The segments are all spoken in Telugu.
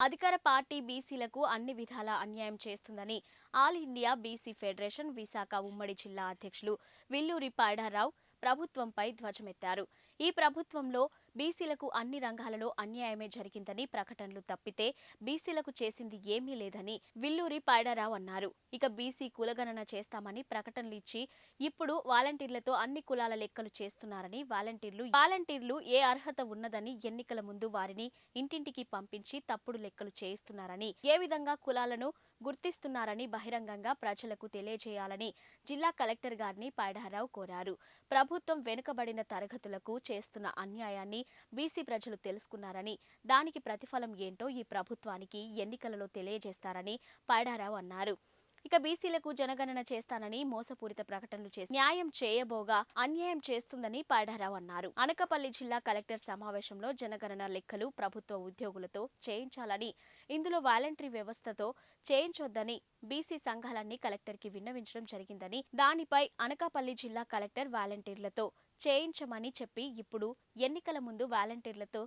అధికార పార్టీ బీసీలకు అన్ని విధాలా అన్యాయం చేస్తుందని all India BC federation Visakha ఉమ్మడి జిల్లా అధ్యక్షులు విల్లూరి పాడారావు ప్రభుత్వంపై ధ్వజమెత్తారు. ఈ ప్రభుత్వంలో బీసీలకు అన్ని రంగాలలో అన్యాయమే జరిగిందని ప్రకటనలు తప్పితే బీసీలకు చేసింది ఏమీ లేదని విల్లూరి పైడారావు అన్నారు. ఇక బీసీ కులగణన చేస్తామని ప్రకటనలు ఇచ్చి ఇప్పుడు వాలంటీర్లతో అన్ని కులాల లెక్కలు చేస్తున్నారని వాలంటీర్లు వాలంటీర్లు ఏ అర్హత ఉన్నదని ఎన్నికల ముందు వారిని ఇంటింటికి పంపించి తప్పుడు లెక్కలు చేయిస్తున్నారని ఏ విధంగా కులాలను గుర్తిస్తున్నారని బహిరంగంగా ప్రజలకు తెలియజేయాలని జిల్లా కలెక్టర్ గారిని పైడారావు కోరారు. ప్రభుత్వం వెనుకబడిన తరగతులకు చేస్తున్న అన్యాయాన్ని బీసీ ప్రజలు తెలుసుకున్నారని దానికి ప్రతిఫలం ఏంటో ఈ ప్రభుత్వానికి ఎన్నికలలో తెలియజేస్తారని పైడారావు అన్నారు. ఇక బీసీలకు జనగణన చేస్తానని మోసపూరిత ప్రకటనలు చేసి న్యాయం చేయబోగా అన్యాయం చేస్తుందని పాడారావు అన్నారు. అనకపల్లి జిల్లా కలెక్టర్ సమావేశంలో జనగణన లెక్కలు ప్రభుత్వ ఉద్యోగులతో చేయించాలని ఇందులో వాలంటరీ వ్యవస్థతో చేయించొద్దని బీసీ సంఘాలన్నీ కలెక్టర్కి విన్నవించడం జరిగిందని దానిపై అనకాపల్లి జిల్లా కలెక్టర్ వాలంటీర్లతో చేయించమని చెప్పి ఇప్పుడు ఎన్నికల ముందు వాలంటీర్లతో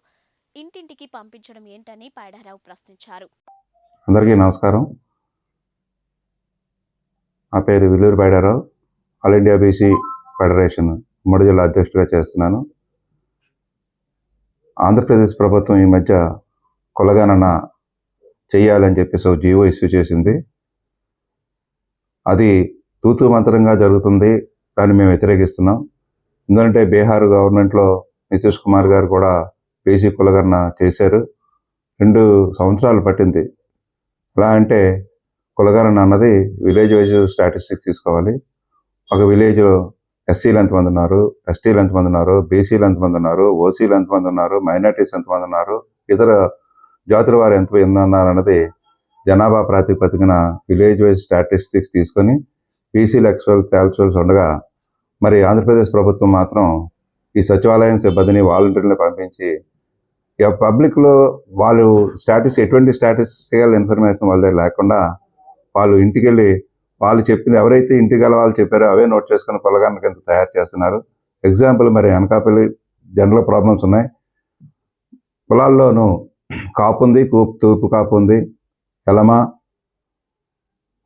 ఇంటింటికి పంపించడం ఏంటని పాడారావు ప్రశ్నించారు. అందరికీ నమస్కారం. నా పేరు Villuru Baidarao all India BC federation ఉమ్మడి జిల్లా అధ్యక్షుడిగా చేస్తున్నాను. ఆంధ్రప్రదేశ్ ప్రభుత్వం ఈ మధ్య కులగణన చేయాలని చెప్పేసి ఒక జీవో ఇష్యూ చేసింది. అది తూతు మంత్రంగా జరుగుతుంది దాన్ని మేము వ్యతిరేకిస్తున్నాం. ఎందుకంటే బీహార్ గవర్నమెంట్లో నితీష్ కుమార్ గారు కూడా బీసీ కులగణన చేశారు. రెండు సంవత్సరాలు పట్టింది. ఎలా అంటే కులగణన అన్నది విలేజ్ వైజ్ స్టాటిస్టిక్స్ తీసుకోవాలి. ఒక విలేజ్లో ఎస్సీలు ఎంతమంది ఉన్నారు ఎస్టీలు ఎంతమంది ఉన్నారు బీసీలు ఎంతమంది ఉన్నారు ఓసీలు ఎంతమంది ఉన్నారు మైనార్టీస్ ఎంతమంది ఉన్నారు ఇతర జాతుల వారు ఎంత ఉన్నారు అన్నది జనాభా ప్రాతిపదికన విలేజ్ వైజ్ స్టాటిస్టిక్స్ తీసుకొని బీసీలు ఎక్స్వల్ క్యాల్చువల్స్ ఉండగా మరి ఆంధ్రప్రదేశ్ ప్రభుత్వం మాత్రం ఈ సచివాలయం సిబ్బందిని వాలంటీర్లను పంపించి ఇక పబ్లిక్లో వాళ్ళు స్టాటిస్ ఎటువంటి స్టాటిస్టికల్ ఇన్ఫర్మేషన్ వాళ్ళ లేకుండా వాళ్ళు ఇంటికి వెళ్ళి వాళ్ళు చెప్పింది ఎవరైతే ఇంటికి వాళ్ళు చెప్పారో అవే నోట్ చేసుకుని పొలగానికి కింద తయారు చేస్తున్నారు. ఎగ్జాంపుల్ మరి అనకాపల్లి జనరల్ ప్రాబ్లమ్స్ ఉన్నాయి. పొలాల్లోనూ కాపు ఉంది కూపు తూర్పు కాపు ఉంది ఎలమ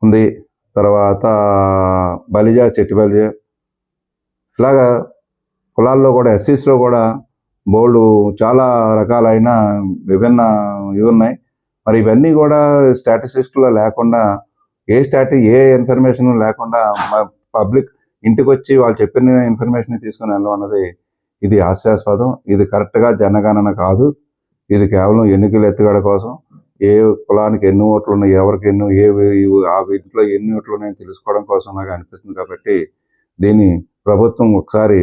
ఉంది తర్వాత బలిజ చెట్టు బలిజ. ఇలాగా కులాల్లో కూడా ఎస్సీస్లో కూడా బోర్డు చాలా రకాలైన విభిన్న ఇవి ఉన్నాయి. మరి ఇవన్నీ కూడా స్టాటిస్టిక్స్లో లేకుండా ఏ స్టాటి ఏ ఇన్ఫర్మేషన్ లేకుండా పబ్లిక్ ఇంటికి వచ్చి వాళ్ళు చెప్పిన ఇన్ఫర్మేషన్ తీసుకుని వెళ్ళడం అన్నది ఇది హాస్యాస్పదం. ఇది కరెక్ట్గా జనగణన కాదు. ఇది కేవలం ఎన్నికల ఎత్తుగడ కోసం. ఏ కులానికి ఎన్ని ఓట్లు ఉన్నాయి ఎవరికి ఎన్ని ఏ ఆ ఇంట్లో ఎన్ని ఓట్లు ఉన్నాయని తెలుసుకోవడం కోసం నాకు అనిపిస్తుంది కాబట్టి దీన్ని ప్రభుత్వం ఒకసారి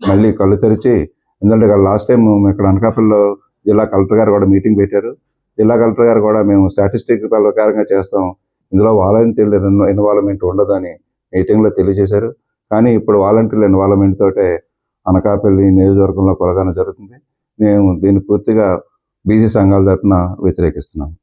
మళ్ళీ కళ్ళు తెరిచి ఎందుకంటే లాస్ట్ టైం ఇక్కడ అనకాపల్లిలో జిల్లా కలెక్టర్ గారు కూడా మీటింగ్ పెట్టారు. జిల్లా కలెక్టర్ గారు కూడా మేము స్టాటిస్టిక్ ప్రకారంగా చేస్తాం. ఇందులో వాలంటీర్ల ఇన్వాల్వ్మెంట్ ఉండదని మీటింగ్లో తెలియజేశారు. కానీ ఇప్పుడు వాలంటీర్ల ఇన్వాల్వ్మెంట్ తోటే అనకాపల్లి నియోజకవర్గంలో కొలగాన జరుగుతుంది. మేము దీన్ని పూర్తిగా బీసీ సంఘాల తరఫున వ్యతిరేకిస్తున్నాము